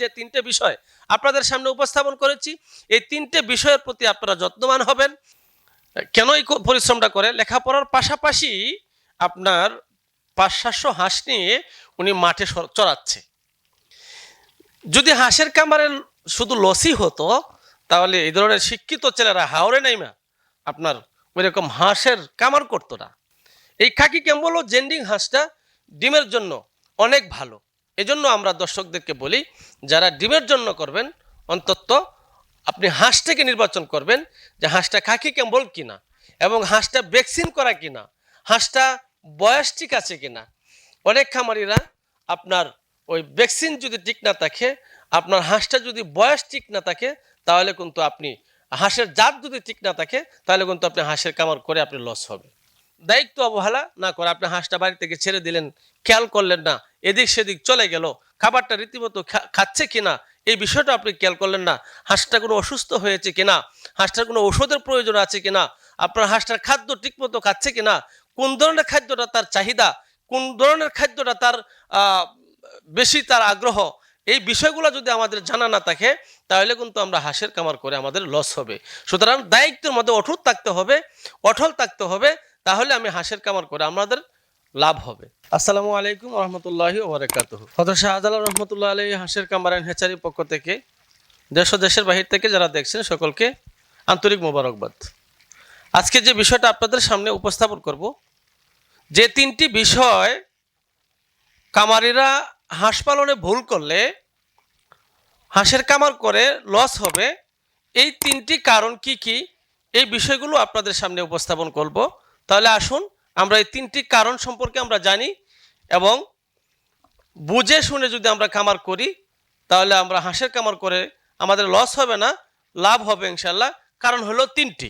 যে তিনটে বিষয় আপনাদের সামনে উপস্থাপন করেছি, এই তিনটে বিষয়ের প্রতি আপনারা যত্নবান হবেন। কেন এই পরিশ্রমটা করে? লেখাপড়ার পাশাপাশি আপনার পাঁচ হাঁস নিয়ে উনি মাঠে চড়াচ্ছে। যদি হাঁসের কামারে শুধু লসি হতো, তাহলে এই ধরনের শিক্ষিত ছেলেরা হাওড়ে নাইমা আপনার ওইরকম হাঁসের কামার করতো না। এই খাকি ক্যাম্বল জেন্ডিং হাঁসটা ডিমের জন্য অনেক ভালো। এজন্য আমরা দর্শকদেরকে বলি, যারা ডিমের জন্য করবেন, অন্তত আপনি হাঁসটাকে নির্বাচন করবেন যে হাঁসটা খাকি ক্যাম্বল কিনা এবং হাঁসটা ভ্যাকসিন করা কিনা, হাঁসটা বয়স ঠিক আছে কিনা। অনেক খামারিরা আপনার ওই ভ্যাকসিন যদি ঠিক না থাকে, আপনার হাঁসটা যদি বয়স ঠিক না থাকে, তাহলে কিন্তু আপনি হাঁসের জাত যদি ঠিক না থাকে, তাহলে কিন্তু আপনি হাঁসের কামার করে আপনি লস হবে দায়িত্ব অবহেলা না করে আপনি হাঁসটা বাড়ি থেকে ছেড়ে দিলেন, খেয়াল করলেন না, এদিক সেদিক চলে গেল, খাবারটা রীতিমতো খাচ্ছে কিনা, এই বিষয়টা আপনি খেয়াল করলেন না, হাঁসটা কোনো অসুস্থ হয়েছে কিনা, হাঁসটার কোনো ওষুধের প্রয়োজন আছে কিনা, আপনার হাঁসটার খাদ্য ঠিকমতো খাচ্ছে কিনা, কোন ধরনের খাদ্যটা তার চাহিদা, কোন ধরনের খাদ্যটা তার বেশি তার আগ্রহ, এই বিষয়গুলো যদি আমাদের জানা না থাকে, তাহলে কিন্তু আমরা হাঁসের কামার করে আমাদের লস হবে। সুতরাং দায়িত্বের মধ্যে অটুট থাকতে হবে, অটল থাকতে হবে তাহলে আমি হাঁসের কামার করে আমাদের লাভ হবে। আসসালামু আলাইকুম রহমতুল্লাহি ওবরাকাত হজরত শাহজালাল রহমতুল্লাহ আলী হাঁসের কামার হেচারির পক্ষ থেকে দেশ ও দেশের বাহির থেকে যারা দেখছেন সকলকে আন্তরিক মোবারকবাদ। আজকে যে বিষয়টা আপনাদের সামনে উপস্থাপন করব, যে তিনটি বিষয় কামারিরা হাঁস পালনে ভুল করলে হাঁসের কামার করে লস হবে, এই তিনটি কারণ কি কি, এই বিষয়গুলো আপনাদের সামনে উপস্থাপন করব। তাহলে আসুন, আমরা এই তিনটি কারণ সম্পর্কে আমরা জানি এবং বুঝে শুনে যদি আমরা কামার করি, তাহলে আমরা হাঁসের কামার করে আমাদের লস হবে না, লাভ হবে ইনশাল্লাহ কারণ হলো তিনটি।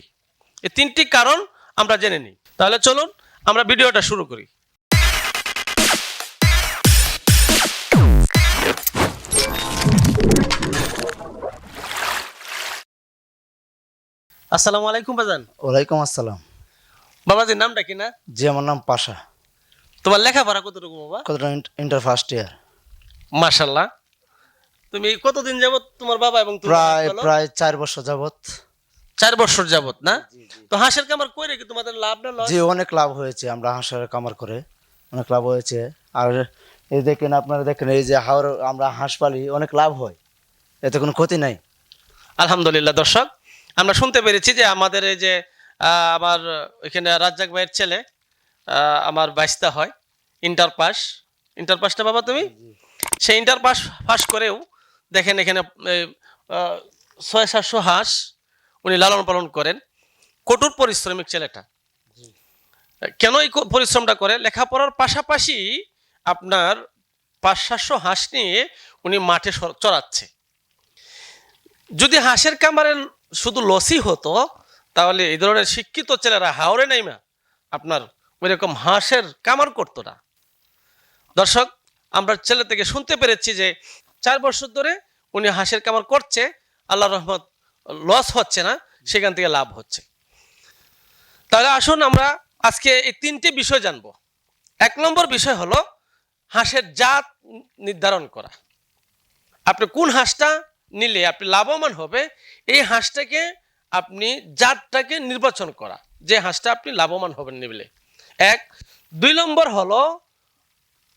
এই তিনটি কারণ আমরা জেনে নিই। তাহলে চলুন, আমরা ভিডিওটা শুরু করি। আসসালামু আলাইকুম বাজান ওয়ালাইকুম আসসালাম। বাবাজির নামটা কি না? জি আমার নাম পাশা। তোমার লেখাপড়া কতটুকু বাবা? কতটা ইন্টার ফার্স্ট ইয়ার মাশাল্লাহ তুমি কতদিন যাবত তোমার বাবা এবং তুমি প্রায় প্রায় চার বছর যাবত চার বছর যাবত না? তো হাঁসের কামার কই রেখে তোমাদের লাভ না লস? জি অনেক লাভ হয়েছে আমরা হাঁসের কামার করে। অনেক লাভ হয়েছে। আর এই দেখেন আপনারা দেখেন এই যে হাওর আমরা হাঁস পালি অনেক লাভ হয়। এতে কোনো ক্ষতি নাই। আলহামদুলিল্লাহ দর্শক আমরা শুনতে পেরেছি যে আমাদের এই যে আমার এখানে রাজ্জাক ভাইয়ের ছেলে আমার বাইশটা হয় ইন্টার পাস। ইন্টার পাসটা বাবা তুমি? সেই ইন্টার পাস পাস করেও দেখেন এখানে ছয় সাতশো হাঁস উনি লালন পালন করেন। কঠোর পরিশ্রমিক ছেলেটা। কেন এই পরিশ্রমটা করে? লেখাপড়ার পাশাপাশি আপনার পাঁচ সাতশো হাঁস নিয়ে উনি মাঠে চড়াচ্ছে। যদি হাঁসের কামারে শুধু লসই হতো তাহলে এই ধরনের শিক্ষিত ছেলেরা হাওড়ে নাইমা, আপনার ওই রকম হাঁসের কামার করতো না। দর্শক, আমরা ছেলে থেকে শুনতে পেরেছি যে চার বছর ধরে উনি হাঁসের কামার করছে আল্লাহ রহমত লস হচ্ছে না, সেখান থেকে লাভ হচ্ছে। তাহলে আসুন আমরা আজকে এই তিনটে বিষয় জানব। এক নম্বর বিষয় হলো হাঁসের জাত নির্ধারণ করা। আপনি কোন হাঁসটা নিলে আপনি লাভবান হবে, এই হাঁসটাকে আপনি জাতটাকে নির্বাচন করা, যে হাঁসটা আপনি লাভবান হবেন নিলে এক, দুই নম্বর হলো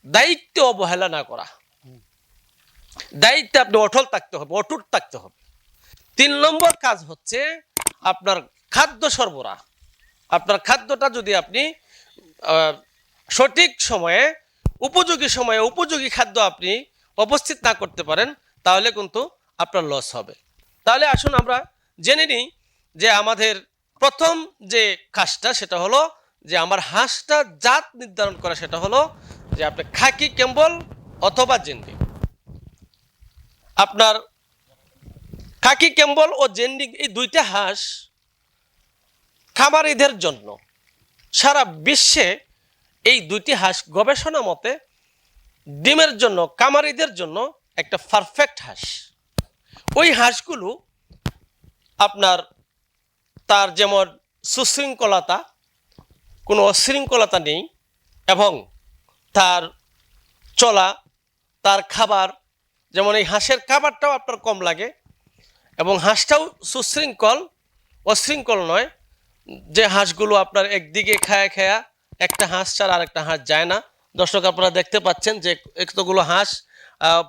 দায়িত্ব অবহেলা না করা। দায়িত্বে আপনি অটল থাকতে হবে, অটুট থাকতে হবে। তিন নম্বর কাজ হচ্ছে আপনার খাদ্য সরবরাহ। আপনার খাদ্যটা যদি আপনি সঠিক সময়ে, উপযোগী সময়ে, উপযোগী খাদ্য আপনি উপস্থিত না করতে পারেন, তাহলে কিন্তু আপনার লস হবে। তাহলে আসুন আমরা জেনে নিই যে আমাদের প্রথম যে কাজটা সেটা হলো যে আমার হাঁসটা জাত নির্ধারণ করা সেটা হলো যে আপনি খাকি ক্যাম্বল অথবা জেন্ডি। আপনার খাকি ক্যাম্বল ও জেন্ডিং এই দুইটা হাঁস খামারিদের জন্য সারা বিশ্বে এই দুইটি হাঁস গবেষণা মতে ডিমের জন্য কামারিদের জন্য একটা পারফেক্ট হাঁস। ওই হাঁসগুলো আপনার তার যেমন সুশৃঙ্খলতা, কোনো অশৃঙ্খলতা নেই, এবং তার চলা, তার খাবার, যেমন এই হাঁসের খাবারটাও আপনার কম লাগে, এবং হাঁসটাও সুশৃঙ্খল, অশৃঙ্খল নয়, যে হাঁসগুলো আপনার একদিকে খায়া খায়া, একটা হাঁস ছাড়া আর একটা হাঁস যায় না। দর্শক, আপনারা দেখতে পাচ্ছেন যে এতগুলো হাঁস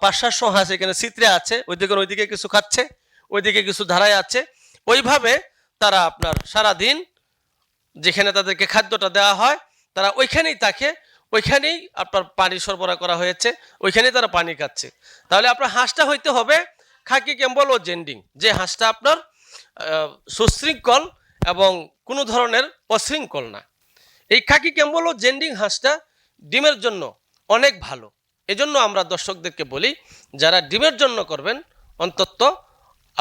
পাঁচ হাঁস এখানে চিত্রে আছে, ওইদিকে ওইদিকে কিছু খাচ্ছে, ওইদিকে কিছু ধারায় আছে। ওইভাবে তারা আপনার সারা দিন যেখানে তাদেরকে খাদ্যটা দেওয়া হয়, তারা ওইখানেই থাকে, ওইখানেই আপনার পানি সরবরাহ করা হয়েছে, ওইখানেই তারা পানি খাচ্ছে। তাহলে আপনার হাঁসটা হইতে হবে খাকি ক্যাম্বল ও জেন্ডিং। যে হাঁসটা আপনার সুশৃঙ্খল এবং কোনো ধরনের অশৃঙ্খল না। এই খাকি ক্যাম্বল ও জেন্ডিং হাঁসটা ডিমের জন্য অনেক ভালো। এজন্য আমরা দর্শকদেরকে বলি, যারা ডিমের জন্য করবেন, অন্তত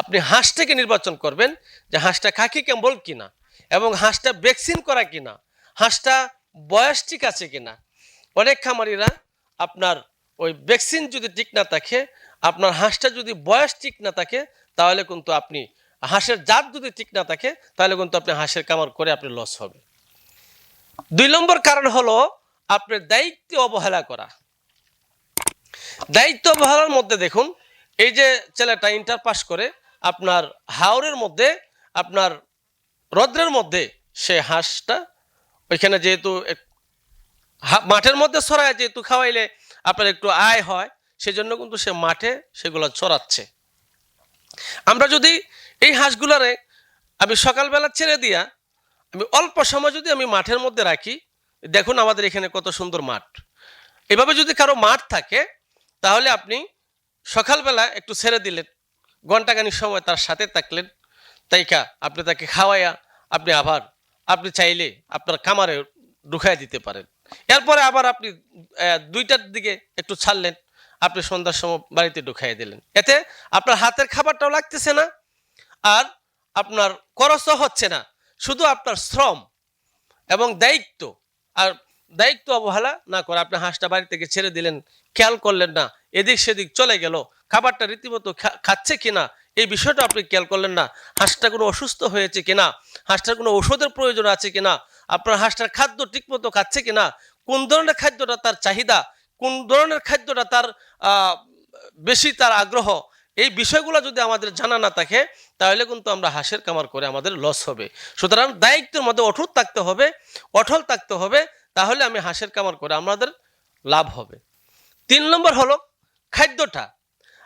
আপনি হাঁসটাকে নির্বাচন করবেন যে হাঁসটা খাকি ক্যাম্বল কিনা এবং হাঁসটা ভ্যাকসিন করা কিনা, হাঁসটা বয়স ঠিক আছে কিনা। অনেক খামারিরা আপনার ওই ভ্যাকসিন যদি ঠিক না থাকে, আপনার হাঁসটা যদি বয়স ঠিক না থাকে, তাহলে কিন্তু আপনি হাঁসের জাত যদি ঠিক না থাকে, তাহলে কিন্তু আপনি হাঁসের কামার করে আপনি লস হবে। দুই নম্বর কারণ হলো আপনার দায়িত্ব অবহেলা করা। দায়িত্ব অবহেলার মধ্যে দেখুন, এই যে ছেলেটা ইন্টার পাস করে আপনার হাওরের মধ্যে, আপনার রদ্রের মধ্যে সে হাঁসটা, ওইখানে যেহেতু মাঠের মধ্যে ছড়ায়, যেহেতু খাওয়াইলে আপনার একটু আয় হয়, সেজন্য কিন্তু সে মাঠে সেগুলো ছড়াচ্ছে। আমরা যদি এই হাঁসগুলারে আমি সকালবেলা ছেড়ে দিয়া, আমি অল্প সময় যদি আমি মাঠের মধ্যে রাখি, দেখুন আমাদের এখানে কত সুন্দর মাঠ। এভাবে যদি কারও মাঠ থাকে, তাহলে আপনি সকালবেলা একটু ছেড়ে দিলেন ঘন্টাখানিক সময় তার সাথে থাকলেন। তাইকা, আপনি তাকে খাওয়াইয়া আপনি আবার, আপনি চাইলে আপনার কামারে ঢুকাই দিতে পারেন। এরপরে আবার আপনি দুইটার দিকে একটু ছাড়লেন, আপনি সন্ধ্যার সময় বাড়িতে ঢুকাই দিলেন। এতে আপনার হাতের খাবারটাও লাগতেছে না, আর আপনার খরচও হচ্ছে না, শুধু আপনার শ্রম এবং দায়িত্ব, আর দায়িত্ব অবহেলা না করে আপনি হাঁসটা বাড়ি থেকে ছেড়ে দিলেন, খেয়াল করলেন না, এদিক সেদিক চলে গেল, খাবারটা রীতিমতো খাচ্ছে কিনা, এই বিষয়টা আপনি খেয়াল করলেন না, হাঁসটা কোনো অসুস্থ হয়েছে কিনা, হাঁসটার কোনো ওষুধের প্রয়োজন আছে কিনা, আপনার হাঁসটার খাদ্য ঠিকমতো খাচ্ছে কিনা, কোন ধরনের খাদ্যটা তার চাহিদা, কোন ধরনের খাদ্যটা তার বেশি তার আগ্রহ, এই বিষয়গুলো যদি আমাদের জানা না থাকে, তাহলে কিন্তু আমরা হাঁসের কামার করে আমাদের লস হবে। সুতরাং দায়িত্বের মধ্যে অটুট থাকতে হবে, অটল থাকতে হবে তাহলে আমি হাঁসের কামার করে আমাদের লাভ হবে। তিন নম্বর হলো খাদ্যটা।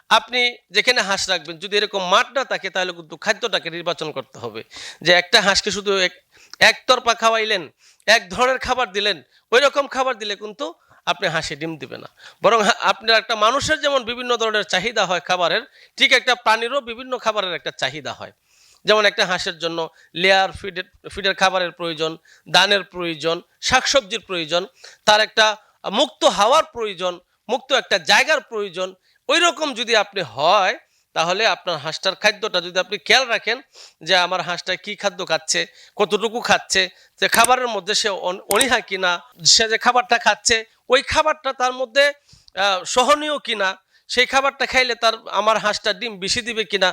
আপনি যেখানে হাঁস রাখবেন, যদি এরকম মাঠ না থাকে, তাহলে কিন্তু খাদ্যটাকে নির্বাচন করতে হবে। যে একটা হাঁসকে শুধু এক- একতরফা খাওয়াইলেন, এক ধরনের খাবার দিলেন ওই রকম খাবার দিলে কিন্তু আপনি হাঁসে ডিম দিবে না। বরং আপনার একটা মানুষের যেমন বিভিন্ন ধরনের চাহিদা হয় খাবারের, ঠিক একটা প্রাণীরও বিভিন্ন খাবারের একটা চাহিদা হয়। যেমন একটা হাঁসের জন্য লেয়ার ফিডের ফিডের খাবারের প্রয়োজন, দানের প্রয়োজন, শাকসবজির প্রয়োজন, তার একটা মুক্ত হাওয়ার প্রয়োজন, মুক্ত একটা জায়গার প্রয়োজন ওই রকম যদি আপনি হয়, তাহলে আপনার হাঁসটার খাদ্যটা যদি আপনি খেয়াল রাখেন যে আমার হাঁসটা কি খাদ্য খাচ্ছে, কতটুকু খাচ্ছে, যে খাবারের মধ্যে সে অন- অনীহা কিনা, সে যে খাবারটা খাচ্ছে, ওই খাবারটা তার মধ্যে সহনীয় কিনা সেই খাবারটা খাইলে তার, আমার হাঁসটা ডিম বেশি দিবে কিনা?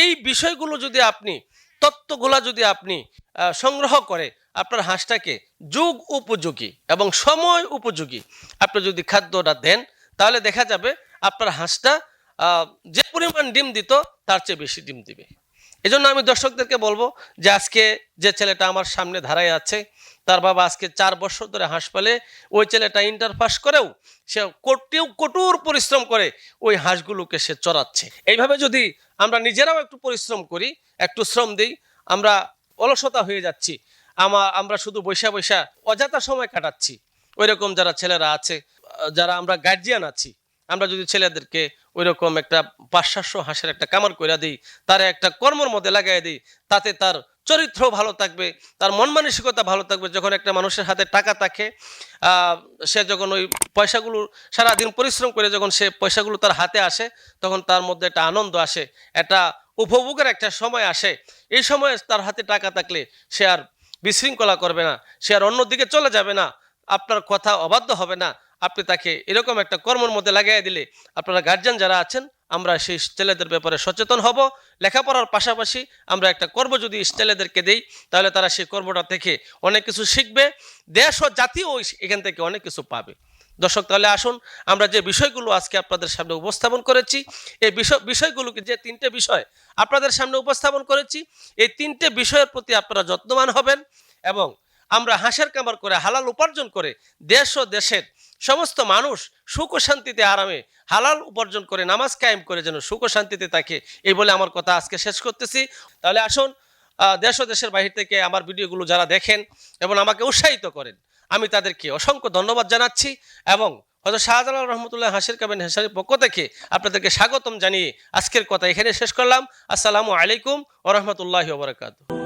এই বিষয়গুলো যদি আপনি, তত্ত্বগুলা যদি আপনি সংগ্রহ করে আপনার হাঁসটাকে যুগ উপযোগী এবং সময় উপযোগী আপনি যদি খাদ্যটা দেন, তাহলে দেখা যাবে আপনার হাঁসটা যে পরিমাণ ডিম দিত, তার চেয়ে বেশি ডিম দিবে। এজন্য আমি দর্শকদেরকে বলব যে আজকে যে ছেলেটা আমার সামনে ধারায় আছে, তার বাবা আজকে চার বছর ধরে হাঁস পালে ওই ছেলেটা ইন্টার পাস করেও সে কটিও কঠোর পরিশ্রম করে ওই হাঁসগুলোকে সে চড়াচ্ছে। এইভাবে যদি আমরা নিজেরাও একটু পরিশ্রম করি, একটু শ্রম দিই, আমরা অলসতা হয়ে যাচ্ছি। আমা, আমরা শুধু বৈশা বৈশা অযথা সময় কাটাচ্ছি। ওই রকম যারা ছেলেরা আছে যারা আমরা গার্জিয়ান আছি আমরা যদি ছেলেদেরকে ওই রকম একটা সাতশো হাঁসের একটা কামার করে দিই, তারা একটা কর্মর মধ্যে লাগাই দিই, তাতে তার চরিত্র ভালো থাকবে, তার মন মানসিকতা ভালো থাকবে। যখন একটা মানুষের হাতে টাকা থাকে সে যখন ওই পয়সাগুলো সারাদিন পরিশ্রম করে যখন সে পয়সাগুলো তার হাতে আসে, তখন তার মধ্যে একটা আনন্দ আসে, একটা উপভোগের একটা সময় আসে। এই সময় তার হাতে টাকা থাকলে সে আর বিশৃঙ্খলা করবে না, সে আর অন্যদিকে চলে যাবে না, আপনার কথা অবাধ্য হবে না। আপনি তাকে এরকম একটা কর্মের মধ্যে লাগাই দিলে আপনারা গার্জিয়ান যারা আছেন, আমরা সেই ছেলেদের ব্যাপারে সচেতন হব। লেখাপড়ার পাশাপাশি আমরা একটা কর্ম যদি ছেলেদেরকে দেই, তাহলে তারা সেই কর্মটা থেকে অনেক কিছু শিখবে, দেশ ও জাতিও এখান থেকে অনেক কিছু পাবে। দর্শক, তাহলে আসুন, আমরা যে বিষয়গুলো আজকে আপনাদের সামনে উপস্থাপন করেছি, এই বিষয় বিষয়গুলোকে যে তিনটে বিষয় আপনাদের সামনে উপস্থাপন করেছি, এই তিনটে বিষয়ের প্রতি আপনারা যত্নবান হবেন এবং আমরা হাঁসের কামার করে হালাল উপার্জন করে দেশ ও দেশের সমস্ত মানুষ সুখ ও শান্তিতে আরামে হালাল উপার্জন করে, নামাজ কায়েম করে যেন সুখ ও শান্তিতে থাকে। এই বলে আমার কথা আজকে শেষ করতেছি। তাহলে আসুন দেশ ও দেশের বাহির থেকে আমার ভিডিওগুলো যারা দেখেন এবং আমাকে উৎসাহিত করেন, আমি তাদেরকে অসংখ্য ধন্যবাদ জানাচ্ছি এবং হয়তো শাহজালাল রহমতুল্লাহ হাসির কাবেন হেসারির পক্ষ থেকে আপনাদেরকে স্বাগতম জানিয়ে আজকের কথা এখানে শেষ করলাম। আসসালামু আলাইকুম ওরহমতুল্লাহ ওবরাকাতু